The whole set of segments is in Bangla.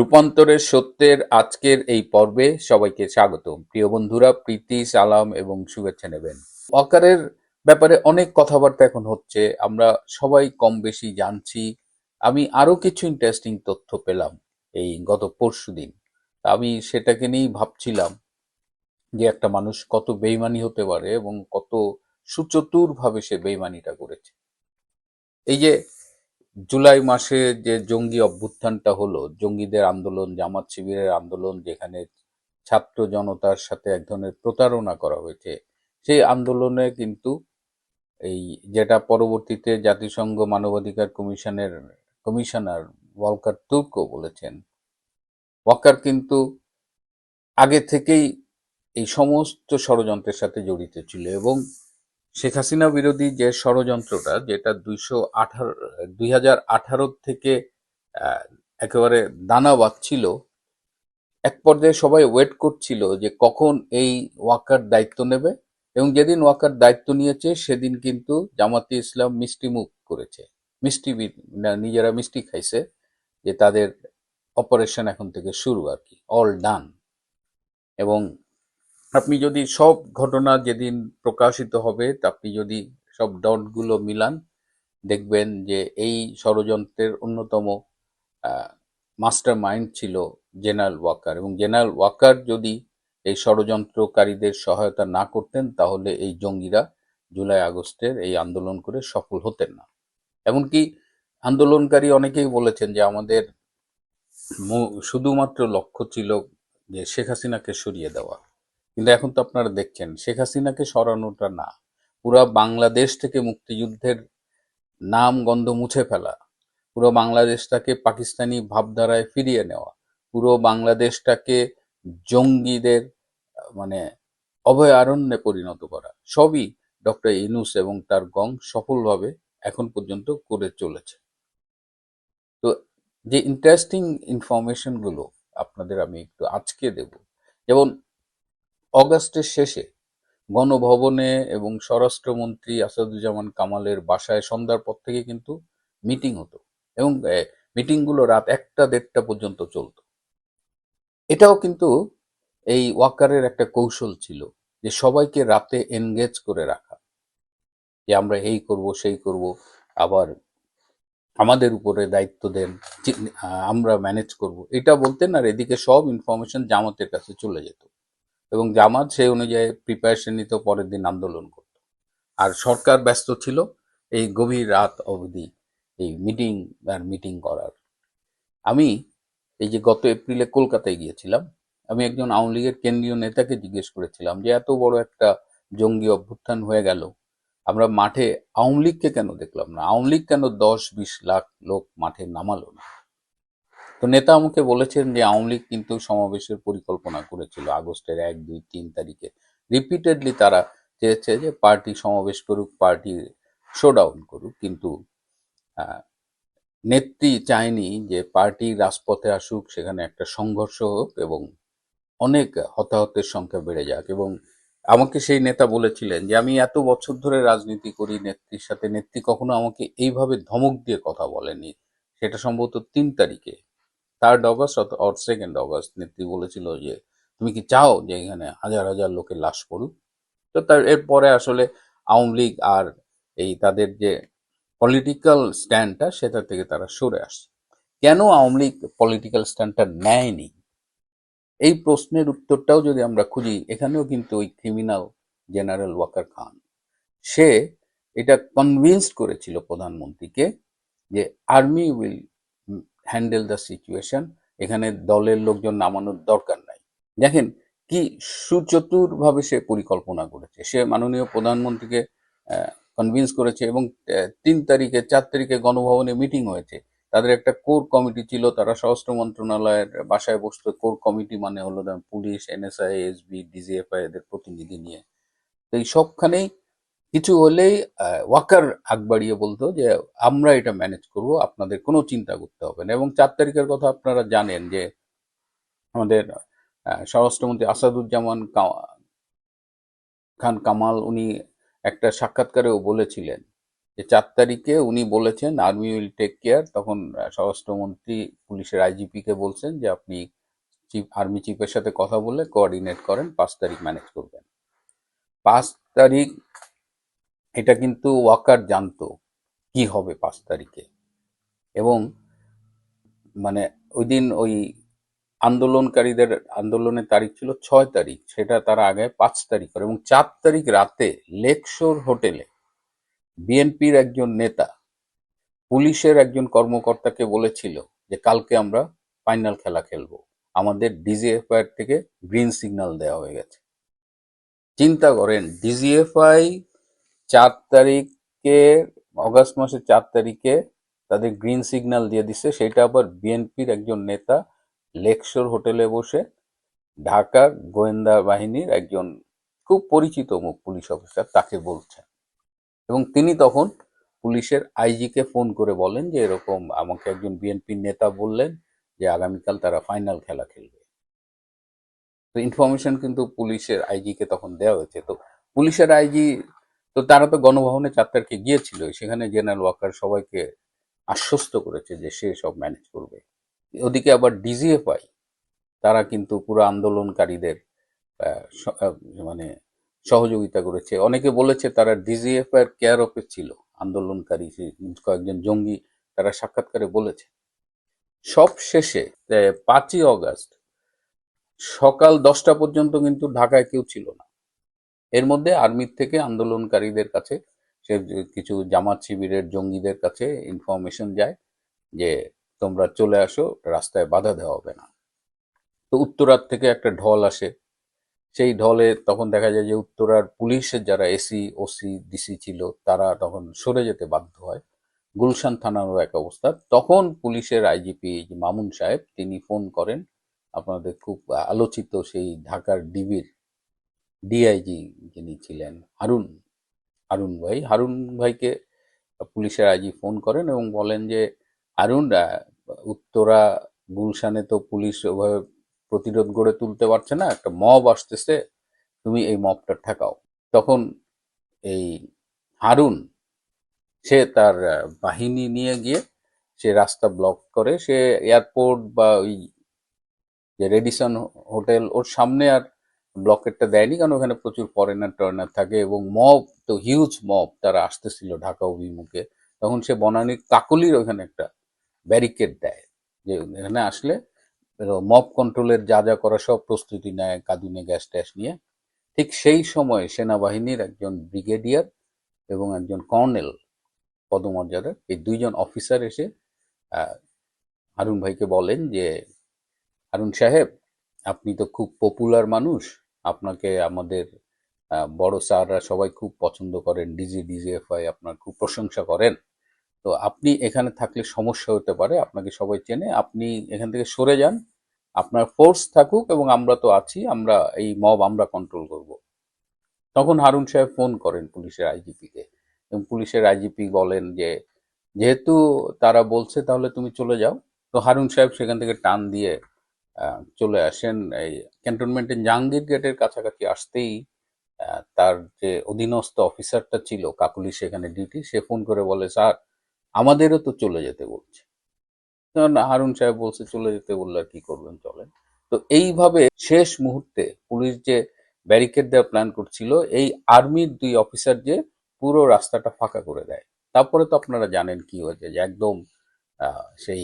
রূপান্তরের সত্যের আজকের এই পর্বে সবাইকে স্বাগত প্রিয় বন্ধুরা, প্রীতি, সালাম এবং শুভেচ্ছা নেবেন। অকারের ব্যাপারে অনেক কথাবার্তা এখন হচ্ছে, আমরা সবাই কম বেশি জানছি। আমি আরও কিছু ইন্টারেস্টিং তথ্য পেলাম এই গত পরশু দিন। আমি সেটাকে নিয়েই ভাবছিলাম যে একটা মানুষ কত বেইমানি হতে পারে এবং কত সুচতুর ভাবে সে বেইমানিটা করেছে। এই যে জুলাই মাসে যে জঙ্গি অভ্যুত্থানটা হলো, জঙ্গিদের আন্দোলন, জামাত শিবিরের আন্দোলন, যেখানে ছাত্র জনতার সাথে এক ধরনের প্রতারণা করা হয়েছে, সেই আন্দোলনে কিন্তু এই যেটা পরবর্তীতে জাতিসংঘ মানবাধিকার কমিশনের কমিশনার ওয়ালকার তুর্ক বলেছেন, ওয়াকার কিন্তু আগে থেকেই এই সমস্ত ষড়যন্ত্রের সাথে জড়িত ছিল এবং শেখ হাসিনা বিরোধী যে ষড়যন্ত্রটা, যেটা দুইশো আঠারো, দুই হাজার আঠারো থেকে একেবারে দানা বাঁধছিল, এক পর্যায়ে সবাই ওয়েট করছিল যে কখন এই ওয়াকার দায়িত্ব নেবে এবং যেদিন ওয়াকার দায়িত্ব নিয়েছে সেদিন কিন্তু জামাতে ইসলাম মিষ্টি মুখ করেছে। মিষ্টি নিজেরা মিষ্টি খাইছে যে তাদের অপারেশন এখন থেকে শুরু আর কি, অল ডান। এবং আপনি যদি সব ঘটনা যেদিন প্রকাশিত হবে, আপনি যদি সব ডটগুলো মিলান, দেখবেন যে এই ষড়যন্ত্রের অন্যতম মাস্টার মাইন্ড ছিল জেনারেল ওয়াকার। এবং জেনারেল ওয়াকার যদি এই ষড়যন্ত্রকারীদের সহায়তা না করতেন, তাহলে এই জঙ্গিরা জুলাই আগস্টের এই আন্দোলন করে সফল হতেন না। এমনকি আন্দোলনকারী অনেকেই বলেছেন যে আমাদের শুধুমাত্র লক্ষ্য ছিল যে শেখ হাসিনাকে সরিয়ে দেওয়া। কিন্তু এখন তো আপনারা দেখছেন, শেখ হাসিনাকে সরানোটা না। পুরো বাংলাদেশ থেকে মুক্তিযুদ্ধের নাম গন্ধ মুছে ফেলা, পুরো বাংলাদেশটাকে পাকিস্তানি ভাবধারায় ফিরিয়ে নেওয়া, পুরো বাংলাদেশটাকে জঙ্গিদের মানে অভয়ারণ্যে পরিণত করা, সবই ডক্টর ইনুস এবং তার গং সফলভাবে এখন পর্যন্ত করে চলেছে। তো যে ইন্টারেস্টিং ইনফরমেশনগুলো আপনাদের আমি একটু আজকে দেব, যেমন অগাস্টের শেষে গণভবনে এবং স্বরাষ্ট্রমন্ত্রী আসাদুজ্জামান কামালের বাসায় সন্ধ্যার পর থেকে কিন্তু মিটিং হতো এবং মিটিংগুলো রাত একটা দেড়টা পর্যন্ত চলতো। এটাও কিন্তু এই ওয়াকারের একটা কৌশল ছিল যে সবাইকে রাতে এনগেজ করে রাখা। যে আমরা এই করব, সেই করব, আবার আমাদের উপরে দায়িত্ব দেন আমরা ম্যানেজ করব। এটা বলতেন আর এদিকে সব ইনফরমেশন জামাতের কাছে চলে যেত। এবং জামাত সেই অনুযায়ী প্রিপারেশন নিতে, পরের দিন আন্দোলন করত। আর সরকার ব্যস্ত ছিল এই গভীর রাত অবধি এই মিটিং আর মিটিং করার। আমি এই যে গত এপ্রিলে কলকাতায় গিয়েছিলাম, আমি একজন আওয়ামী লীগের কেন্দ্রীয় নেতাকে জিজ্ঞেস করেছিলাম যে, এত বড় একটা জঙ্গি অভ্যুত্থান হয়ে গেল, আমরা মাঠে আওয়ামী লীগকে কেন দেখলাম না? আওয়ামী লীগ কেন দশ বিশ লাখ লোক মাঠে নামালো না? তো নেতা আমাকে বলেছেন যে আওয়ামী লীগ কিন্তু সমাবেশের পরিকল্পনা করেছিল আগস্টের এক, দুই, তিন তারিখে। রিপিটেডলি তারা চেয়েছে যে পার্টি সমাবেশ করুক, পার্টি শোডাউন করুক, কিন্তু নেত্রী চায়নি যে পার্টি রাজপথে আসুক, সেখানে একটা সংঘর্ষ হোক এবং অনেক হতাহতের সংখ্যা বেড়ে যাক এবং আমাকে সেই নেতা বলেছিলেন যে, আমি এত বছর ধরে রাজনীতি করি, নেত্রীর সাথে নেত্রী কখনো আমাকে এইভাবে ধমক দিয়ে কথা বলেনি সেটা সম্ভবত তিন তারিখে। Third August or second August নেত্রী বলেছিল যে, তুমি কি চাও যে এখানে হাজার হাজার লোকের লাশ পড়ুক? তো তার এরপরে আসলে আওয়ামী লীগ আর এই তাদের যে পলিটিক্যাল স্ট্যান্ডটা সেটা থেকে তারা সরে আসছে। কেন আওয়ামী লীগ পলিটিক্যাল স্ট্যান্ডটা নেয়নি? এই প্রশ্নের উত্তরটাও যদি আমরা খুঁজি, এখানেও কিন্তু ওই ক্রিমিনাল জেনারেল ওয়াকার খান, সে এটা কনভিন্সড করেছিল প্রধানমন্ত্রীকে যে army will handle the situation এখানে দলের লোকজন নামানোর দরকার নাই। দেখেন কি সুচতুরভাবে সে পরিকল্পনা করেছে। সে মাননীয় প্রধানমন্ত্রীকে কনভিন্স করেছে এবং তিন তারিখে, চার তারিখে গণভবনে মিটিং হয়েছে। তাদের একটা কোর কমিটি ছিল, তারা স্বরাষ্ট্র মন্ত্রণালয়ের বাসায় বসতো কোর কমিটি মানে হলো পুলিশ এনএসআই এসবি ডিজিএফআই এদের প্রতিনিধি নিয়ে। তো এই সবখানেই কিছু হলেই ওয়াকার আগ বাড়িয়ে বলতো যে, আমরা এটা ম্যানেজ করব, আপনাদের কোনো চিন্তা করতে হবে না। এবং চার তারিখের কথা আপনারা জানেন যে, আমাদের স্বরাষ্ট্রমন্ত্রী আসাদুজ্জামান খান কামাল, উনি একটা সাক্ষাৎকারেও বলেছিলেন যে, চার তারিখে উনি বলেছেন আর্মি উইল টেক কেয়ার তখন স্বরাষ্ট্রমন্ত্রী পুলিশের আইজিপি কে বলছেন যে, আপনি চিফ আর্মি চিফের সাথে কথা বলে কোঅর্ডিনেট করেন, পাঁচ তারিখ ম্যানেজ করবেন। পাঁচ তারিখ এটা কিন্তু ওয়াকার জানতো কি হবে পাঁচ তারিখে। এবং মানে ওই দিন ওই আন্দোলনকারীদের, আন্দোলনের তারিখ ছিল ছয় তারিখ, সেটা তারা আগে পাঁচ তারিখ করে। এবং চার তারিখ রাতে লেকশোর হোটেলে বিএনপির একজন নেতা পুলিশের একজন কর্মকর্তাকে বলেছিল যে, কালকে আমরা ফাইনাল খেলা খেলব। আমাদের ডিজিএফআই থেকে গ্রিন সিগন্যাল দেওয়া হয়ে গেছে। চিন্তা করেন, ডিজিএফআই চার তারিখে, অগাস্ট মাসের চার তারিখে তাদের গ্রিন সিগন্যাল দিয়ে দিছে। সেটা আবার বিএনপির একজন নেতা লেকশোর হোটেলে বসে ঢাকা গোয়েন্দা বাহিনীর একজন খুব পরিচিত মুখ পুলিশ অফিসার তাকে বলছেন। এবং তিনি তখন পুলিশের আইজিকে ফোন করে বলেন যে, এরকম আমাকে একজন বিএনপির নেতা বললেন যে, আগামীকাল তারা ফাইনাল খেলা খেলবে। তো ইনফরমেশন কিন্তু পুলিশের আইজিকে তখন দেওয়া হয়েছে। তো পুলিশের আইজি তো তারা তো গণভবনে চার গিয়েছিল, সেখানে জেনারেল ওয়াকার সবাইকে আশ্বস্ত করেছে যে সে সব ম্যানেজ করবে। ওদিকে আবার ডিজিএফআই, তারা কিন্তু পুরো আন্দোলনকারীদের মানে সহযোগিতা করেছে। অনেকে বলেছে তারা ডিজিএফ এর কেয়ার অফে ছিল, আন্দোলনকারী কয়েকজন জঙ্গি তারা সাক্ষাৎকারে বলেছে। সব শেষে পাঁচই অগাস্ট সকাল দশটা পর্যন্ত কিন্তু ঢাকায় কেউ ছিল না। এর মধ্যে আর্মির থেকে আন্দোলনকারীদের কাছে, সে কিছু জামাত শিবিরের জঙ্গিদের কাছে ইনফরমেশন যায় যে, তোমরা চলে আসো, রাস্তায় বাধা দেওয়া হবে না। তো উত্তরার থেকে একটা ঢল আসে। সেই ঢলে তখন দেখা যায় যে, উত্তরার পুলিশের যারা এসি ওসি ডিসি ছিল, তারা তখন সরে যেতে বাধ্য হয়। গুলশান থানারও এক অবস্থা। তখন পুলিশের আইজিপি মামুন সাহেব, তিনি ফোন করেন। আপনাদের খুব আলোচিত সেই ঢাকার ডিবির ডিআইজি যিনি ছিলেন, হারুন হারুন ভাই। হারুন ভাইকে পুলিশের আইজি ফোন করেন এবং বলেন যে, হারুন উত্তরা গুলশানে তো পুলিশ ওভাবে প্রতিরোধ গড়ে তুলতে পারছে না, একটা মব আসতেছে, তুমি এই মবটা ঠেকাও। তখন এই হারুন, সে তার বাহিনী নিয়ে গিয়ে সে রাস্তা ব্লক করে, সে এয়ারপোর্ট বা ওই যে রেডিসন হোটেল ওর সামনে আর ব্লকেটটা দেয়নি, কারণ ওখানে প্রচুর ফরেনার টরেনার থাকে এবং মব তো হিউজ মব তারা আসতেছিল ঢাকা অভিমুখে। তখন সে বনানীর কাকলির ওখানে একটা ব্যারিকেড দেয়, যে এখানে আসলে মব কন্ট্রোলের যা যা করা সব প্রস্তুতি নেয় কাঁদুনে গ্যাস ট্যাস নিয়ে। ঠিক সেই সময় সেনাবাহিনীর একজন ব্রিগেডিয়ার এবং একজন কর্নেল পদমর্যাদার, এই দুইজন অফিসার এসে হারুন ভাইকে বলেন যে, হারুন সাহেব আপনি তো খুব পপুলার মানুষ। আপনাকে আমাদের বড় স্যাররা সবাই খুব পছন্দ করেন। ডিজি ডিজিএফআই আপনার খুব প্রশংসা করেন। তো আপনি এখানে থাকলে সমস্যা হতে পারে, আপনাকে সবাই চেনে। আপনি এখান থেকে সরে যান। আপনার ফোর্স থাকুক এবং আমরা তো আছি, আমরা এই মব আমরা কন্ট্রোল করব। তখন হারুন সাহেব ফোন করেন পুলিশের আইজিপিকে এবং পুলিশের আইজিপি বলেন যে, যেহেতু তারা বলছে তাহলে তুমি চলে যাও। তো হারুন সাহেব সেখান থেকে টান দিয়ে চলে আসেন। এই ক্যান্টনমেন্টের জাহাঙ্গীর গেটের কাছাকাছি আসতেই তার যে অধীনস্থ অফিসারটা ছিল কাকুলি সেখানে ডিউটি সে ফোন করে বলে, স্যার, আমাদেরও তো চলে যেতে বলছে। হারুন সাহেব বলছে, চলে যেতে বললে আর কি করবেন, চলেন। তো এইভাবে শেষ মুহূর্তে পুলিশ যে ব্যারিকেড দেওয়ার প্ল্যান করছিল, এই আর্মির দুই অফিসার যে পুরো রাস্তাটা ফাঁকা করে দেয়। তারপরে তো আপনারা জানেন কি হয়েছে যে একদম সেই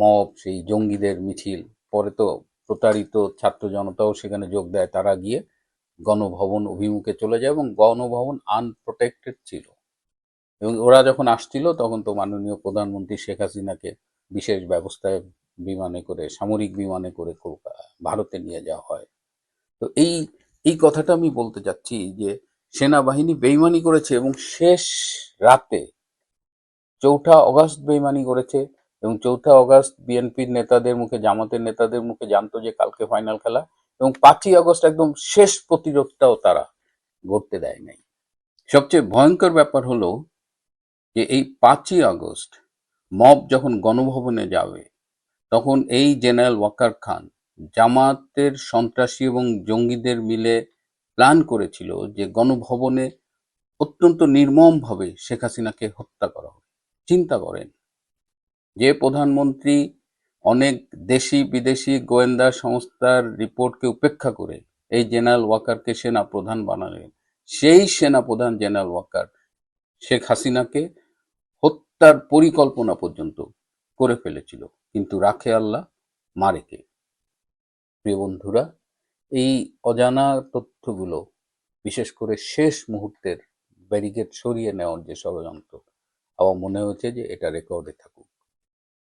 মব, সেই জঙ্গিদের মিছিল পরে তো প্রতারিত ছাত্র জনতাও সেখানে যোগ দেয়, তারা গিয়ে গণভবন অভিমুখে চলে যায় এবং গণভবন আনপ্রোটেক্টেড ছিল। এবং ওরা যখন আসছিল, তখন তো মাননীয় প্রধানমন্ত্রী শেখ হাসিনাকে বিশেষ ব্যবস্থায় বিমানে করে, সামরিক বিমানে করে ভারতে নিয়ে যাওয়া হয়। তো এই এই কথাটা আমি বলতে চাচ্ছি যে সেনাবাহিনী বেইমানি করেছে এবং শেষ রাতে চৌঠা অগাস্ট বেইমানি করেছে। এবং চৌঠা অগস্ট বিএনপির নেতাদের মুখে, জামাতের নেতাদের মুখে জানতো যে কালকে ফাইনাল খেলা এবং পাঁচই আগস্ট একদম শেষ প্রতিরোধটাও তারা গড়তে দেয় নাই। সবচেয়ে ভয়ঙ্কর ব্যাপার হলো যে এই পাঁচই আগস্ট মব যখন গণভবনে যাবে, তখন এই জেনারেল ওয়াকার খান জামাতের সন্ত্রাসী এবং জঙ্গিদের মিলে প্ল্যান করেছিল যে গণভবনে অত্যন্ত নির্মমভাবে শেখ হাসিনাকে হত্যা করা হবে। চিন্তা করেন যে প্রধানমন্ত্রী অনেক দেশি বিদেশি গোয়েন্দা সংস্থার রিপোর্টকে উপেক্ষা করে এই জেনারেল ওয়াকারকে সেনা প্রধান বানালেন, সেই সেনা প্রধান জেনারেল ওয়াকার শেখ হাসিনাকে হত্যার পরিকল্পনা পর্যন্ত করে ফেলেছিল। কিন্তু রাখে আল্লাহ মারেকে প্রিয় বন্ধুরা, এই অজানা তথ্যগুলো বিশেষ করে শেষ মুহূর্তের ব্যারিকেড সরিয়ে নেওয়ার যে ষড়যন্ত্র, আমার মনে হয়েছে যে এটা রেকর্ডে থাকুক।